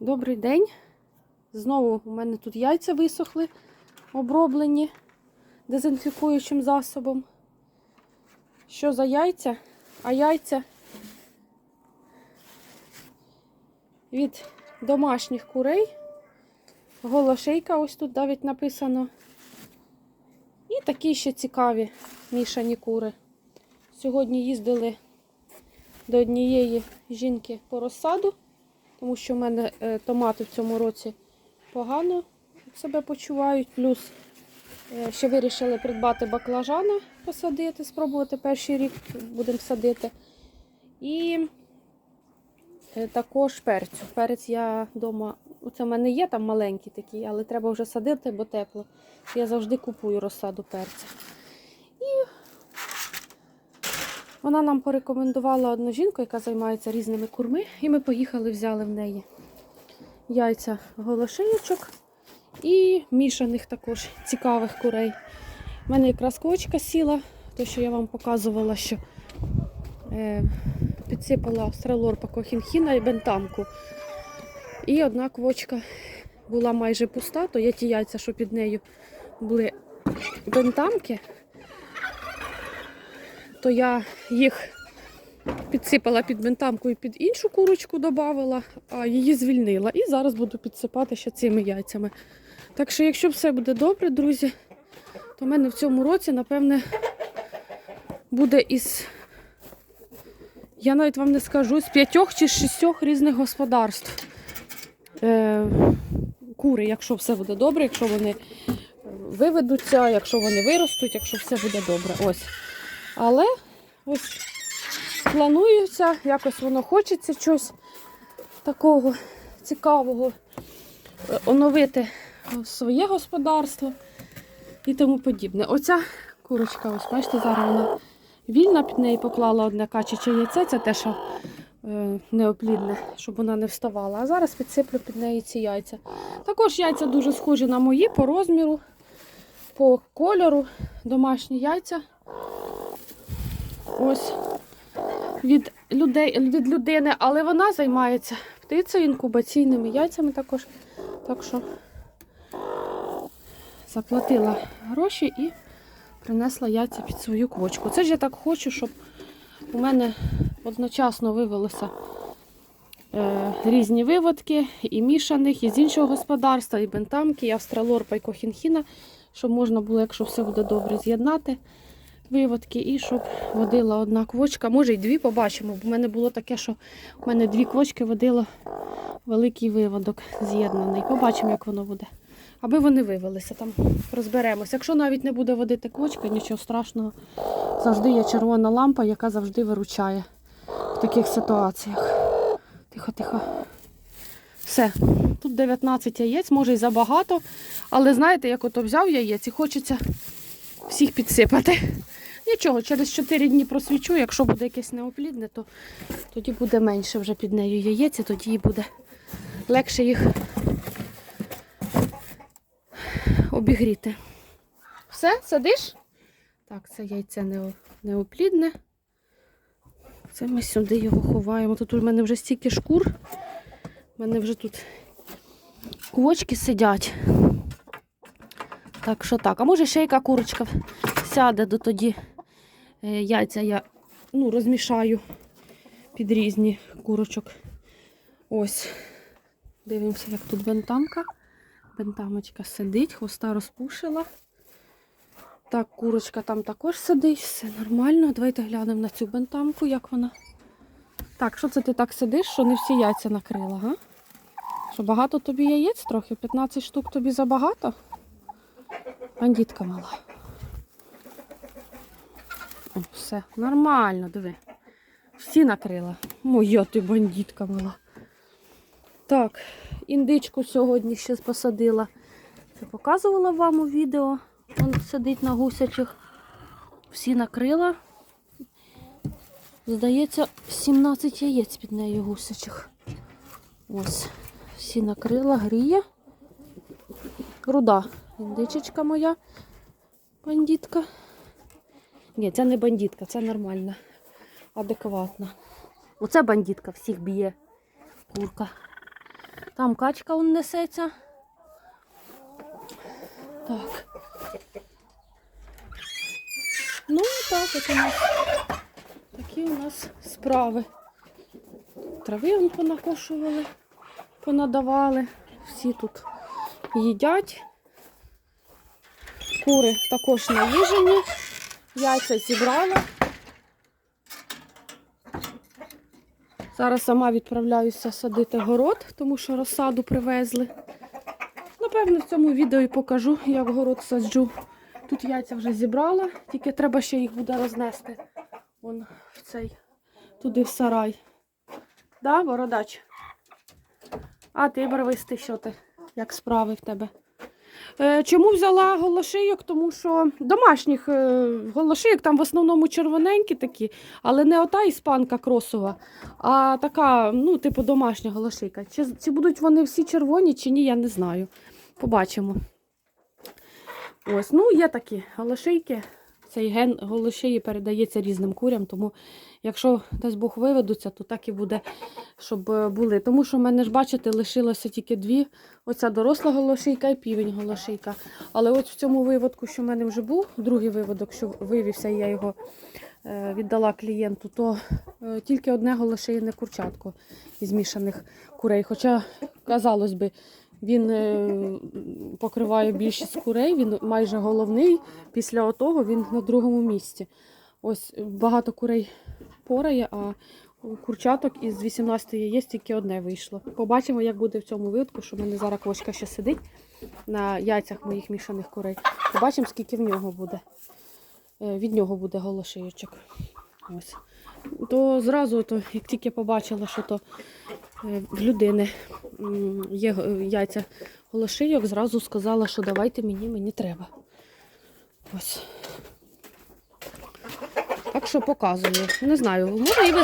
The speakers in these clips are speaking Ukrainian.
Добрий день. Знову у мене тут яйця висохли, оброблені дезінфікуючим засобом. Що за яйця? А яйця від домашніх курей. Голошейка, ось тут навіть написано. І такі ще цікаві мішані кури. Сьогодні їздили до однієї жінки по розсаду, тому що в мене е, томати в цьому році погано себе почувають. Плюс е, ще вирішили придбати баклажана, посадити, спробувати перший рік будемо садити. І е, також перцю. Перець я вдома, це в мене є там маленький такий, але треба вже садити, бо тепло. Я завжди купую розсаду перця. І вона нам порекомендувала одну жінку, яка займається різними курми, і ми поїхали, взяли в неї яйця голошиючок і мішаних також цікавих курей. У мене якраз квочка сіла, те, що я вам показувала, що е, підсипала австралорпа кохінхіна і бентамку. І одна квочка була майже пуста, то є ті яйця, що під нею були бентамки, то я їх підсипала під бентамку і під іншу курочку додавала, а її звільнила. І зараз буду підсипати ще цими яйцями. Так що, якщо все буде добре, друзі, то в мене в цьому році, напевне, буде із. Я навіть вам не скажу, з п'ятьох чи шістьох різних господарств. Е, кури, якщо все буде добре, якщо вони виведуться, якщо вони виростуть, якщо все буде добре. Ось. Але ось планується, якось воно хочеться щось такого цікавого е, оновити своє господарство і тому подібне. Оця курочка, ось бачите, зараз вона вільна, під неї поклала одне качече яйце, це те, що е, неоплідне, щоб вона не вставала. А зараз підсиплю під неї ці яйця. Також яйця дуже схожі на мої по розміру, по кольору, домашні яйця. Ось від людей, від людини, але вона займається птицею, інкубаційними яйцями також. Так що заплатила гроші і принесла яйця під свою квочку. Це ж я так хочу, щоб у мене одночасно вивелося е, різні виводки, і мішаних, і з іншого господарства, і бентамки, і австралорпа, і кохінхіна, щоб можна було, якщо все буде добре, з'єднати виводки і щоб водила одна квочка. Може й дві побачимо. Бо в мене було таке, що в мене дві квочки водило великий виводок з'єднаний. Побачимо, як воно буде. Аби вони вивелися, там розберемося. Якщо навіть не буде водити квочка, нічого страшного. Завжди є червона лампа, яка завжди виручає в таких ситуаціях. Тихо, тихо. Все. Тут 19 яєць, може й забагато. Але знаєте, як ото взяв яєць і хочеться всіх підсипати. Нічого, через 4 дні просвічу, якщо буде якесь неоплідне, то тоді буде менше вже під нею яєць, і тоді буде легше їх обігріти. Все, садиш? Так, це яйце не- неоплідне. Це ми сюди його ховаємо. Тут у мене вже стільки шкур. У мене вже тут квочки сидять. Так що так. А може ще яка курочка сяде, до тоді е, яйця я ну, розмішаю під різні курочок. Ось. Дивимося, як тут бентамка. Бентамочка сидить, хвоста розпушила. Так, курочка там також сидить, все нормально. Давайте глянемо на цю бентамку, як вона. Так, що це ти так сидиш, що не всі яйця накрила, га? Що багато тобі яєць трохи? 15 штук тобі забагато? Бандітка мала. О, все, нормально, диви. Всі накрила. Моя ти бандітка мала. Так, індичку сьогодні ще посадила. Це показувала вам у відео. Вон сидить на гусячих. Всі накрила. Здається, 17 яєць під нею гусячих. Ось. Всі накрила, гріє. Руда. Індичечка моя. Бандитка. Ні, це не бандитка, це нормальна. Адекватна. Оце бандитка, всіх б'є. Курка. Там качка он несеться. Так. Ну, так, от у нас такі у нас справи. Трави вон понакошували, понадавали. Всі тут їдять. Кури також наїжені. Яйця зібрала. Зараз сама відправляюся садити город, тому що розсаду привезли. Напевно, в цьому відео і покажу, як город саджу. Тут яйця вже зібрала, тільки треба ще їх буде рознести. Вон в цей, туди в сарай. Да, бородач? А ти барвистий, що ти? Як справи в тебе? Е, чому взяла голошийок? Тому що домашніх е, голошийок там в основному червоненькі такі, але не ота іспанка кросова, а така, ну, типу, домашня голошийка. Чи, чи будуть вони всі червоні, чи ні, я не знаю. Побачимо. Ось, ну, є такі голошийки. Цей ген голошиї передається різним курям, тому якщо дасть Бог виведуться, то так і буде, щоб е, були. Тому що в мене ж, бачите, лишилося тільки дві. Оця доросла голошийка і півень голошийка. Але от в цьому виводку, що в мене вже був, другий виводок, що вивівся, і я його е, віддала клієнту, то е, тільки одне голошийне курчатко із мішаних курей. Хоча, казалось би, він покриває більшість курей, він майже головний. Після отого він на другому місці. Ось багато курей порає, а у курчаток із 18 яєць тільки одне вийшло. Побачимо, як буде в цьому випадку, що в мене зараз квочка ще сидить на яйцях моїх мішаних курей. Побачимо, скільки в нього буде. Е, Від нього буде голошиючок. Ось. То зразу, то, як тільки побачила, що то е, в людини є е, яйця голошийок, зразу сказала, що давайте мені, мені треба. Ось. Так що показую. Не знаю, може і ви,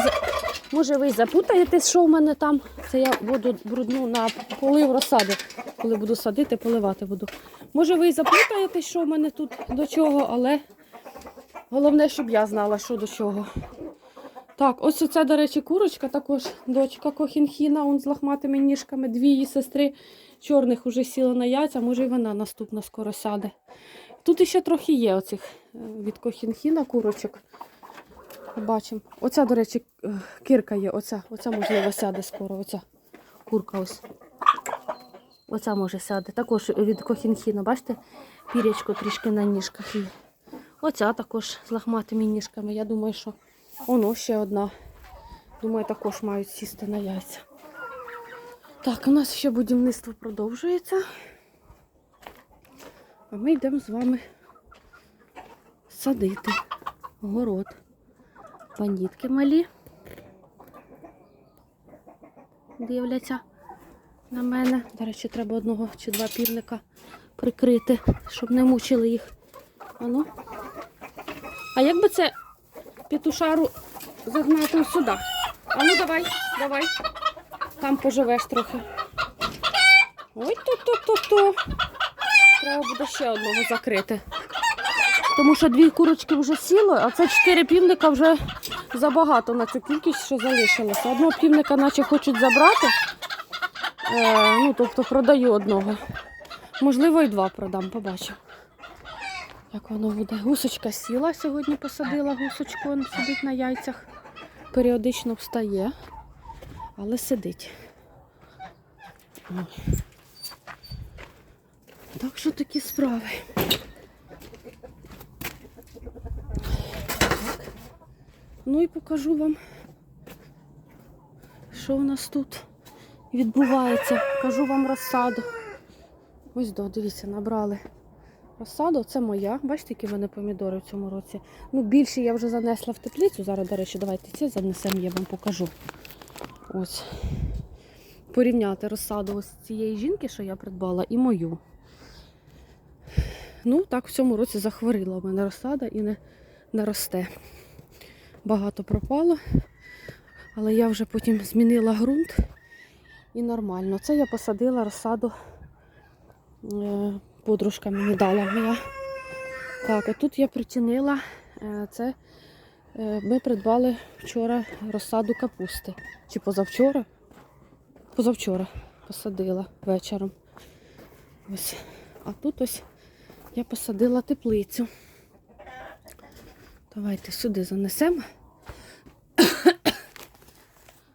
може ви запутаєтесь, що в мене там. Це я воду брудну на полив розсади, коли буду садити, поливати буду. Може ви й запутаєтесь, що в мене тут до чого, але головне, щоб я знала, що до чого. Так, ось оця, до речі, курочка, також дочка Кохінхіна, он з лохматими ніжками, дві її сестри чорних уже сіла на яйця, може і вона наступна скоро сяде. Тут іще трохи є оцих е, від Кохінхіна курочок. Бачимо. Оця, до речі, е, кирка є, оця, оця можливо сяде скоро, оця курка ось. Оця може сяде. Також від Кохінхіна, бачите, пірячко трішки на ніжках. Оця також з лохматими ніжками. Я думаю, що Оно ще одна. Думаю, також мають сісти на яйця. Так, у нас ще будівництво продовжується. А ми йдемо з вами садити город. Бандітки малі. Дивляться на мене. До речі, треба одного чи два півника прикрити, щоб не мучили їх. Ану. А як би це петушару загнати сюди. А ну давай, давай. Там поживеш трохи. Ой, то-то-то-то. Треба буде ще одного закрити. Тому що дві курочки вже сіли, а це чотири півника вже забагато на цю кількість, що залишилося. Одного півника наче хочуть забрати. Е, ну, тобто продаю одного. Можливо, і два продам, побачу. Як воно буде? Гусочка сіла сьогодні, посадила гусочку, вона сидить на яйцях. Періодично встає, але сидить. Ой. Так що такі справи. Так. Ну і покажу вам, що у нас тут відбувається. Покажу вам розсаду. Ось до, дивіться, набрали. Розсаду, це моя. Бачите, які в мене помідори в цьому році. Ну, більше я вже занесла в теплицю. Зараз, до речі, давайте ці занесемо, я вам покажу. Ось. Порівняти розсаду ось цієї жінки, що я придбала, і мою. Ну, так, в цьому році захворіла в мене розсада і не, не росте. Багато пропало. Але я вже потім змінила ґрунт і нормально. Це я посадила розсаду. Е, подружка мені дала моя. Так, а тут я притінила. е, Це е, ми придбали вчора розсаду капусти. Чи позавчора? Позавчора посадила вечором. Ось. А тут ось я посадила теплицю. Давайте сюди занесемо.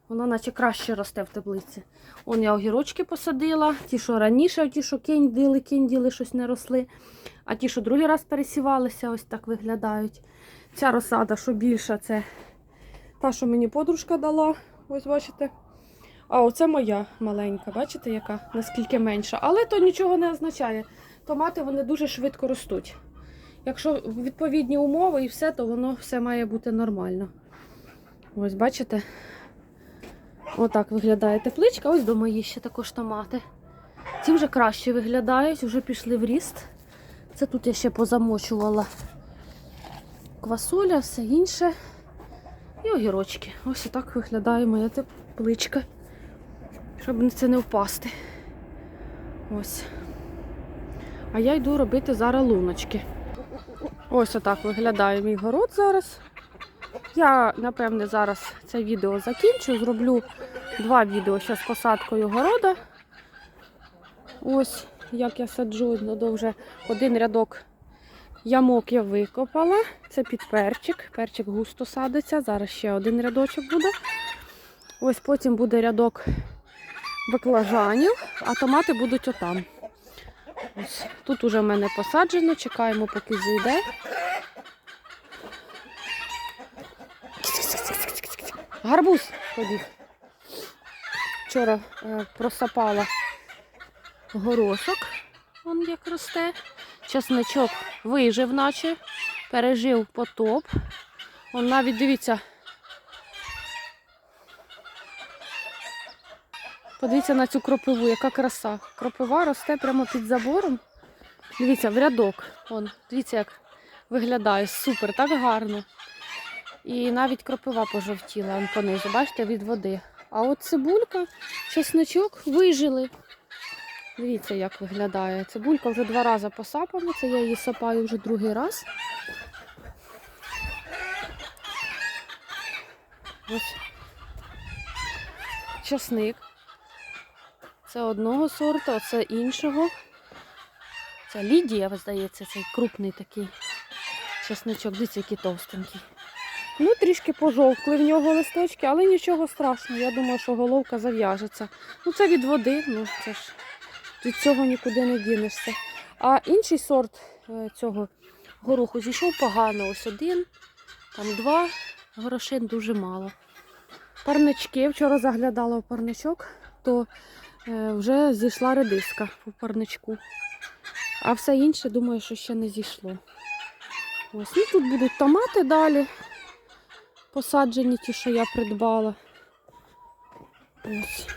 Воно наче краще росте в теплиці. Он я огірочки посадила, ті, що раніше, ті, що киндили, кинділи, щось не росли. А ті, що другий раз пересівалися, ось так виглядають. Ця розсада, що більша, це та, що мені подружка дала. Ось бачите. А оце моя маленька, бачите, яка наскільки менша. Але то нічого не означає. Томати вони дуже швидко ростуть. Якщо відповідні умови і все, то воно все має бути нормально. Ось бачите? Отак виглядає тепличка. Ось дома є ще також томати. Ці вже краще виглядають, вже пішли в ріст. Це тут я ще позамочувала квасоля, все інше. І огірочки. Ось отак виглядає моя тепличка. Щоб це не впасти. Ось. А я йду робити зараз луночки. Ось отак виглядає мій город зараз. Я, напевне, зараз це відео закінчу. Зроблю два відео ще з посадкою города. Ось як я саджу ну, вже один рядок ямок я викопала. Це під перчик. Перчик густо садиться. Зараз ще один рядочок буде. Ось потім буде рядок баклажанів, а томати будуть отам. Ось тут уже в мене посаджено, чекаємо, поки зійде. Гарбуз побіг. Вчора е, просапала горошок, он як росте. Часничок вижив, наче, пережив потоп. Он навіть дивіться. Подивіться на цю кропиву, яка краса. Кропива росте прямо під забором. Дивіться, в рядок. Вон, дивіться, як виглядає. Супер, так гарно. І навіть кропива пожовтіла он понизу, бачите, від води. А от цибулька, чесночок вижили. Дивіться, як виглядає. Цибулька вже два рази посапана, це я її сапаю вже другий раз. Ось часник. Це одного сорту, а це іншого. Це Лідія, здається, цей крупний такий чесничок. Дивіться, який товстенький. Ну, трішки пожовкли в нього листочки, але нічого страшного. Я думаю, що головка зав'яжеться. Ну, це від води, ну це ж від цього нікуди не дінешся. А інший сорт е, цього гороху зійшов погано. Ось один, там два горошин дуже мало. Парнички, вчора заглядала в парничок, то вже зійшла редиска у парничку. А все інше, думаю, що ще не зійшло. Ось, ну тут будуть томати далі. Посаджені ті, що я придбала. Ось.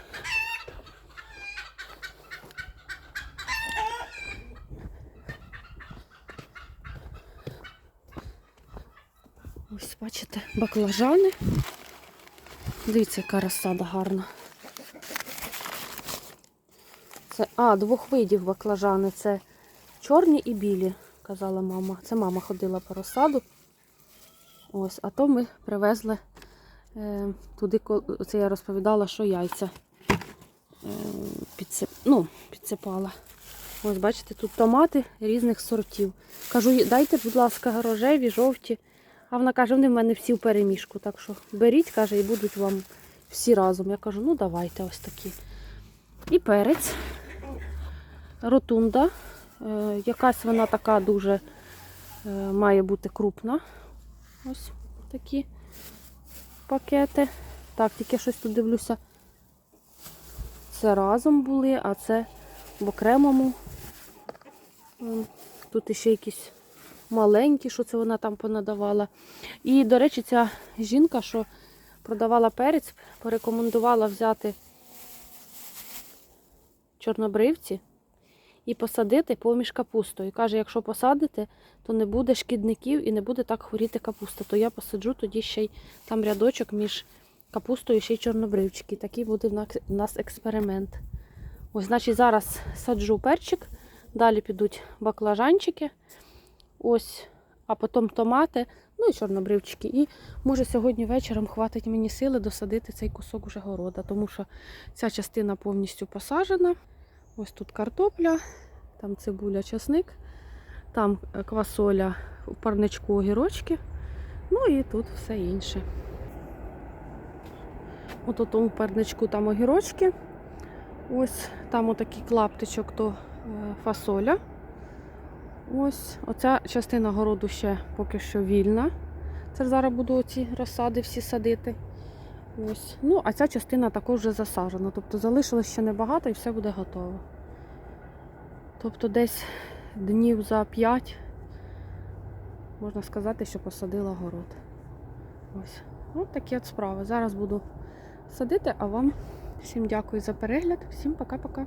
Ось, бачите, баклажани. Дивіться, яка розсада гарна. Це, а, двох видів баклажани. Це чорні і білі, казала мама. Це мама ходила по розсаду. Ось, а то ми привезли е, туди, це я розповідала, що яйця е, підсип, ну, підсипала. Ось, бачите, тут томати різних сортів. Кажу, дайте, будь ласка, рожеві, жовті. А вона каже, вони в мене всі в переміжку. Так що беріть, каже, і будуть вам всі разом. Я кажу, ну давайте ось такі. І перець. Ротунда. Е, якась вона така дуже е, має бути крупна. Ось такі пакети. Так, тільки щось тут дивлюся. Це разом були, а це в окремому. Тут ще якісь маленькі, що це вона там понадавала. І, до речі, ця жінка, що продавала перець, порекомендувала взяти чорнобривці і посадити поміж капустою. Каже, якщо посадите, то не буде шкідників і не буде так хворіти капуста. То я посаджу тоді ще й там рядочок між капустою ще й чорнобривчики. Такий буде в нас- експеримент. Ось, значить, зараз саджу перчик, далі підуть баклажанчики. Ось, а потім томати. Ну і чорнобривчики. І може сьогодні вечором хватить мені сили досадити цей кусок уже города, тому що ця частина повністю посаджена. Ось тут картопля, там цибуля, часник, там е, квасоля в парничку огірочки. Ну і тут все інше. От у тому парничку там огірочки. Ось там отакий клаптичок, то е, фасоля. Ось оця частина городу ще поки що вільна. Це зараз буду ці розсади всі садити. Ось. Ну, а ця частина також вже засаджена. Тобто залишилось ще небагато і все буде готово. Тобто десь днів за 5 можна сказати, що посадила город. Ось. Ось такі от справи. Зараз буду садити, а вам всім дякую за перегляд. Всім пока-пока.